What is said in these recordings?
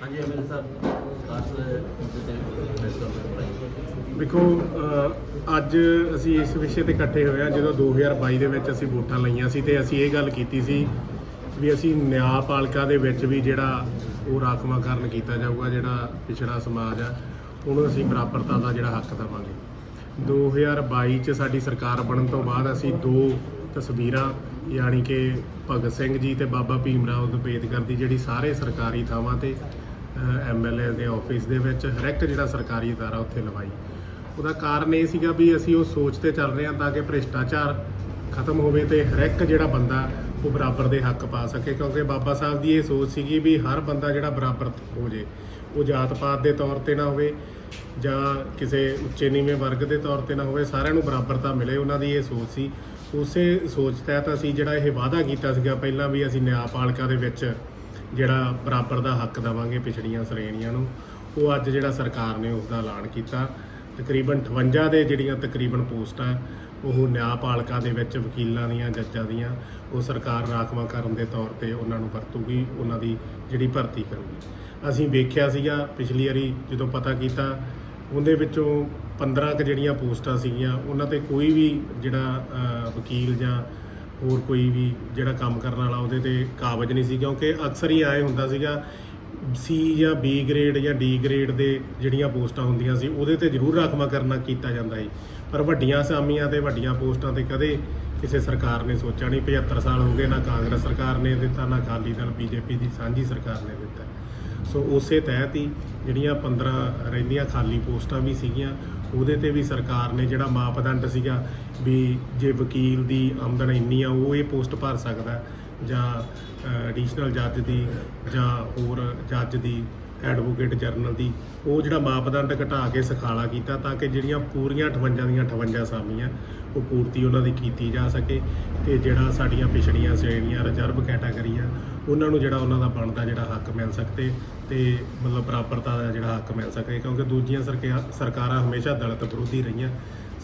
ਹਾਂਜੀ ਐਮਐਲ ਸਾਹਿਬ ਕਾਸ ਦੇਖੋ ਅੱਜ ਅਸੀਂ ਇਸ ਵਿਸ਼ੇ ਤੇ ਇਕੱਠੇ ਹੋਏ ਹਾਂ। ਜਦੋਂ 2022 ਦੇ ਵਿੱਚ ਅਸੀਂ ਵੋਟਾਂ ਲਈਆਂ ਸੀ ਤੇ ਅਸੀਂ ਇਹ ਗੱਲ ਕੀਤੀ ਸੀ ਵੀ ਅਸੀਂ ਨਿਆਂ ਪਾਲਿਕਾ ਦੇ ਵਿੱਚ ਵੀ ਜਿਹੜਾ ਉਹ ਰਾਖਵਾਂਕਰਨ ਕੀਤਾ ਜਾਊਗਾ, ਜਿਹੜਾ ਪਿਛੜਾ ਸਮਾਜ ਆ, ਉਹਨੂੰ ਅਸੀਂ ਬਰਾਬਰਤਾ ਦਾ ਜਿਹੜਾ ਹੱਕ ਦੇਵਾਂਗੇ। 2022 ਚ ਸਾਡੀ ਸਰਕਾਰ ਬਣਨ ਤੋਂ ਬਾਅਦ ਅਸੀਂ ਦੋ ਤਸਵੀਰਾਂ ਯਾਨੀ ਕਿ ਭਗਤ ਸਿੰਘ ਜੀ ਤੇ ਬਾਬਾ ਭੀਮ ਰਾਓ ਅੰਬੇਦਕਰ ਦੀ ਜਿਹੜੀ ਸਾਰੇ ਸਰਕਾਰੀ ਥਾਵਾਂ ਤੇ ਐਮਐਲਏ ਦੇ ਆਫਿਸ ਦੇ ਵਿੱਚ ਹਰ ਇੱਕ ਜਿਹੜਾ ਸਰਕਾਰੀ ਅਦਾਰਾ ਉੱਥੇ ਲਵਾਈ। ਉਹਦਾ ਕਾਰਨ ਇਹ ਸੀਗਾ ਵੀ ਅਸੀਂ ਉਹ ਸੋਚ ਤੇ ਚੱਲ ਰਹੇ ਹਾਂ ਤਾਂ ਕਿ ਭ੍ਰਿਸ਼ਟਾਚਾਰ ਖਤਮ ਹੋਵੇ ਤੇ ਹਰ ਇੱਕ ਜਿਹੜਾ ਬੰਦਾ ਉਹ ਬਰਾਬਰ ਦੇ ਹੱਕ ਪਾ ਸਕੇ, ਕਿਉਂਕਿ ਬਾਬਾ ਸਾਹਿਬ ਦੀ ਇਹ ਸੋਚ ਸੀਗੀ ਵੀ ਹਰ ਬੰਦਾ ਜਿਹੜਾ ਬਰਾਬਰ ਹੋ ਜੇ, ਉਹ ਜਾਤ ਪਾਤ ਦੇ ਤੌਰ ਤੇ ਨਾ ਹੋਵੇ ਜਾਂ ਕਿਸੇ ਉੱਚੇ ਨੀਵੇਂ ਵਰਗ ਦੇ ਤੌਰ ਤੇ ਨਾ ਹੋਵੇ, ਸਾਰਿਆਂ ਨੂੰ ਬਰਾਬਰਤਾ ਮਿਲੇ, ਉਹਨਾਂ ਦੀ ਇਹ ਸੋਚ ਸੀ। ਉਸੇ ਸੋਚ ਤਹਿਤ ਅਸੀਂ ਜਿਹੜਾ ਇਹ ਵਾਅਦਾ ਕੀਤਾ ਸੀਗਾ ਪਹਿਲਾਂ ਵੀ ਅਸੀਂ ਨਿਆਂਪਾਲਿਕਾ ਦੇ ਵਿੱਚ ਜਿਹੜਾ ਬਰਾਬਰ ਦਾ ਹੱਕ ਦੇਵਾਂਗੇ ਪਿਛੜੀਆਂ ਸ਼੍ਰੇਣੀਆਂ ਨੂੰ, ਉਹ ਅੱਜ ਜਿਹੜਾ ਸਰਕਾਰ ਨੇ ਉਸ ਦਾ ਐਲਾਨ ਕੀਤਾ। ਤਕਰੀਬਨ 58 ਦੇ ਜਿਹੜੀਆਂ ਤਕਰੀਬਨ ਪੋਸਟਾਂ, ਉਹ ਨਿਆਂਪਾਲਿਕਾ ਦੇ ਵਿੱਚ ਵਕੀਲਾਂ ਦੀਆਂ, ਜੱਜਾਂ ਦੀਆਂ, ਉਹ ਸਰਕਾਰ ਰਾਖਵਾਂਕਰਨ ਦੇ ਤੌਰ ਤੇ ਉਹਨਾਂ ਨੂੰ ਵਰਤੂਗੀ, ਉਹਨਾਂ ਦੀ ਜਿਹੜੀ ਭਰਤੀ ਕਰੂਗੀ। ਅਸੀਂ ਵੇਖਿਆ ਸੀਗਾ ਪਿਛਲੀ ਵਾਰੀ ਜਦੋਂ ਪਤਾ ਕੀਤਾ ਉਹਦੇ ਵਿੱਚੋਂ 15 ਕ ਜਿਹੜੀਆਂ ਪੋਸਟਾਂ ਸੀਗੀਆਂ, ਉਹਨਾਂ ਤੇ ਕੋਈ ਵੀ ਜਿਹੜਾ ਵਕੀਲ ਜਾਂ ਹੋਰ ਕੋਈ ਵੀ ਜਿਹੜਾ ਕੰਮ ਕਰਨ ਵਾਲਾ ਉਹਦੇ ਤੇ ਕਾਬਜ ਨਹੀਂ ਸੀ, ਕਿਉਂਕਿ ਅਕਸਰ ਹੀ ਆਏ ਹੁੰਦਾ ਸੀਗਾ ਸੀ ਜਾਂ ਬੀ ਗ੍ਰੇਡ ਜਾਂ ਡੀ ਗ੍ਰੇਡ ਦੇ ਜਿਹੜੀਆਂ ਪੋਸਟਾਂ ਹੁੰਦੀਆਂ ਸੀ, ਉਹਦੇ ਤੇ ਜ਼ਰੂਰ ਰਾਖਵਾਂ ਕਰਨਾ ਕੀਤਾ ਜਾਂਦਾ ਸੀ। ਪਰ ਵੱਡੀਆਂ ਅਸਾਮੀਆਂ ਤੇ ਵੱਡੀਆਂ ਪੋਸਟਾਂ ਤੇ ਕਦੇ ਕਿਸੇ ਸਰਕਾਰ ਨੇ ਸੋਚਿਆ ਨਹੀਂ 75 ਸਾਲ ਹੋ ਗਏ, ਨਾ ਕਾਂਗਰਸ ਸਰਕਾਰ ਨੇ ਦਿੱਤਾ, ਨਾ ਅਕਾਲੀ ਦਲ, ਬੀਜੇਪੀ ਦੀ ਸਾਂਝੀ ਸਰਕਾਰ ਨੇ ਦਿੱਤਾ। ਸੋ ਉਸੇ ਤਹਿਤ ਹੀ ਜਿਹੜੀਆਂ 15 ਰਹਿੰਦੀਆਂ ਖਾਲੀ ਪੋਸਟਾਂ ਵੀ ਸੀਗੀਆਂ, ਉਹਦੇ ਤੇ ਵੀ ਸਰਕਾਰ ਨੇ ਜਿਹੜਾ ਮਾਪਦੰਡ ਸੀਗਾ ਵੀ ਜੇ ਵਕੀਲ ਦੀ ਆਮਦਨ ਇੰਨੀ ਆ, ਉਹ ਇਹ ਪੋਸਟ ਭਰ ਸਕਦਾ ਜਾਂ ਐਡੀਸ਼ਨਲ ਜੱਜ ਦੀ ਜਾਂ ਹੋਰ ਜੱਜ ਦੀ ਐਡਵੋਕੇਟ ਜਨਰਲ ਦੀ, ਉਹ ਜਿਹੜਾ ਮਾਪਦੰਡ ਘਟਾ ਕੇ ਸਖਾਲਾ ਕੀਤਾ ਤਾਂ ਕਿ ਜਿਹੜੀਆਂ ਪੂਰੀਆਂ 58 ਦੀਆਂ 58 ਸਾਮੀਆਂ, ਉਹ ਪੂਰਤੀ ਉਹਨਾਂ ਦੀ ਕੀਤੀ ਜਾ ਸਕੇ ਤੇ ਜਿਹੜਾ ਸਾਡੀਆਂ ਪਿਛੜੀਆਂ ਸ਼੍ਰੇਣੀਆਂ ਰਿਜ਼ਰਵ ਕੈਟਾਗਰੀਆਂ ਉਹਨਾਂ ਨੂੰ ਜਿਹੜਾ ਉਹਨਾਂ ਦਾ ਬਣਦਾ ਜਿਹੜਾ ਹੱਕ ਮਿਲ ਸਕੇ ਤੇ ਮਤਲਬ ਬਰਾਬਰਤਾ ਦਾ ਜਿਹੜਾ ਹੱਕ ਮਿਲ ਸਕੇ, ਕਿਉਂਕਿ ਦੂਜੀਆਂ ਸਰਕਾ- ਸਰਕਾਰਾਂ ਹਮੇਸ਼ਾ ਦਲਿਤ ਵਿਰੋਧੀ ਰਹੀਆਂ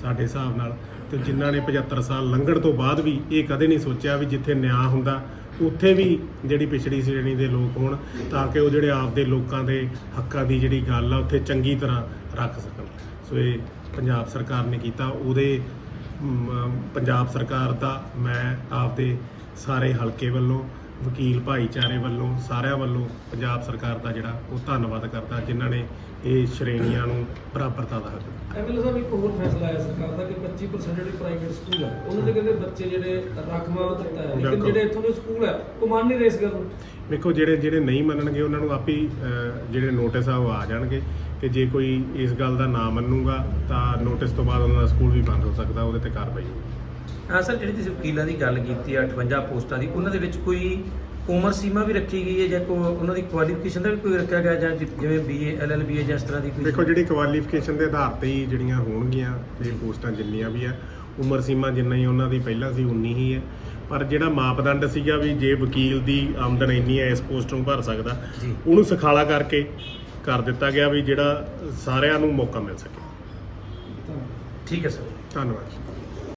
ਸਾਡੇ ਹਿਸਾਬ ਨਾਲ ਤੇ ਜਿਨ੍ਹਾਂ ਨੇ 75 ਸਾਲ ਲੰਘਣ ਤੋਂ ਬਾਅਦ ਵੀ ਇਹ ਕਦੇ ਨਹੀਂ ਸੋਚਿਆ ਵੀ ਜਿੱਥੇ ਨਿਆਂ ਹੁੰਦਾ ਉੱਥੇ ਵੀ ਜਿਹੜੀ ਪਿਛੜੀ ਸ਼੍ਰੇਣੀ ਦੇ ਲੋਕ ਹੋਣ ਤਾਂ ਕਿ ਉਹ ਜਿਹੜੇ ਆਪਦੇ ਲੋਕਾਂ ਦੇ ਹੱਕਾਂ ਦੀ ਜਿਹੜੀ ਗੱਲ ਆ ਉੱਥੇ ਚੰਗੀ ਤਰ੍ਹਾਂ ਰੱਖ ਸਕਣ। ਸੋ ਇਹ ਪੰਜਾਬ ਸਰਕਾਰ ਨੇ ਕੀਤਾ। ਉਹਦੇ ਪੰਜਾਬ ਸਰਕਾਰ ਦਾ ਮੈਂ ਆਪਦੇ ਸਾਰੇ ਹਲਕੇ ਵੱਲੋਂ ਵਕੀਲ ਭਾਈਚਾਰੇ ਵੱਲੋਂ ਸਾਰਿਆਂ ਵੱਲੋਂ ਪੰਜਾਬ ਸਰਕਾਰ ਦਾ ਜਿਹੜਾ ਉਹ ਧੰਨਵਾਦ ਕਰਦਾ ਜਿਨ੍ਹਾਂ ਨੇ ਇਹ ਸ਼੍ਰੇਣੀਆਂ ਨੂੰ ਬਰਾਬਰਤਾ ਦਾ ਹੱਕ ਦਿੱਤਾ। ਐਮਐਲਏ ਸਾਹਿਬ ਇੱਕ ਹੋਰ ਫੈਸਲਾ ਆਇਆ ਸਰਕਾਰ ਦਾ ਕਿ 25% ਜਿਹੜੇ ਪ੍ਰਾਈਵੇਟ ਸਕੂਲ ਆ ਉਹਨਾਂ ਦੇ ਕਹਿੰਦੇ ਬੱਚੇ ਜਿਹੜੇ ਰਾਖਵਾਂ ਦਿੱਤਾ ਹੈ। ਲੇਕਿਨ। ਜਿਹੜੇ ਇੱਥੋਂ ਦੇ ਸਕੂਲ ਆ ਉਹ ਮੰਨ ਨਹੀਂ ਰਹੇ ਇਸ ਗੱਲ ਨੂੰ। ਵੇਖੋ ਜਿਹੜੇ ਜਿਹੜੇ ਨਹੀਂ ਮੰਨਣਗੇ ਉਹਨਾਂ ਨੂੰ ਆਪੇ ਜਿਹੜੇ ਨੋਟਿਸ ਆ ਉਹ ਆ ਜਾਣਗੇ ਤੇ ਜੇ ਕੋਈ ਇਸ ਗੱਲ ਦਾ ਨਾ ਮੰਨੂਗਾ ਤਾਂ ਨੋਟਿਸ ਤੋਂ ਬਾਅਦ ਉਹਨਾਂ ਦਾ ਸਕੂਲ ਵੀ ਬੰਦ ਹੋ ਸਕਦਾ ਉਹਦੇ ਤੇ ਕਾਰਵਾਈ ਹੋਊਗੀ। ਹਾਂ ਸਰ ਜਿਹੜੀ ਤੁਸੀਂ ਵਕੀਲਾਂ ਦੀ ਗੱਲ ਕੀਤੀ ਆ 58 ਪੋਸਟਾਂ ਦੀ ਉਹਨਾਂ ਦੇ ਵਿੱਚ ਕੋਈ ਉਮਰ ਸੀਮਾ ਵੀ ਰੱਖੀ ਗਈ ਹੈ ਜਾਂ ਕੋਈ ਉਹਨਾਂ ਦੀ ਕੁਆਲੀਫਿਕੇਸ਼ਨ ਦਾ ਵੀ ਕੋਈ ਰੱਖਿਆ ਗਿਆ ਜਾਂ ਜਿਵੇਂ ਬੀਏ ਐਲਐਲਬੀ ਜਾਂ ਇਸ ਤਰ੍ਹਾਂ ਦੀ ਕੋਈ ਦੇਖੋ ਜਿਹੜੀ ਕੁਆਲੀਫਿਕੇਸ਼ਨ ਦੇ ਆਧਾਰ ਤੇ ਹੀ ਜਿਹੜੀਆਂ ਹੋਣਗੀਆਂ ਇਹ ਪੋਸਟਾਂ ਜਿੰਨੀਆਂ ਵੀ ਆ ਉਮਰ ਸੀਮਾ ਜਿੰਨਾ ਹੀ ਉਹਨਾਂ ਦੀ ਪਹਿਲਾਂ ਸੀ ਉਨੀ ਹੀ ਹੈ। ਪਰ ਜਿਹੜਾ ਮਾਪਦੰਡ ਸੀਗਾ ਵੀ ਜੇ ਵਕੀਲ ਦੀ ਆਮਦਨ ਇੰਨੀ ਹੈ ਇਸ ਪੋਸਟ ਨੂੰ ਭਰ ਸਕਦਾ ਉਹਨੂੰ ਸਖਾਲਾ ਕਰਕੇ ਕਰ ਦਿੱਤਾ ਗਿਆ ਵੀ ਜਿਹੜਾ ਸਾਰਿਆਂ ਨੂੰ ਮੌਕਾ ਮਿਲ ਸਕੇ। ਠੀਕ ਹੈ ਸਰ। ਧੰਨਵਾਦ।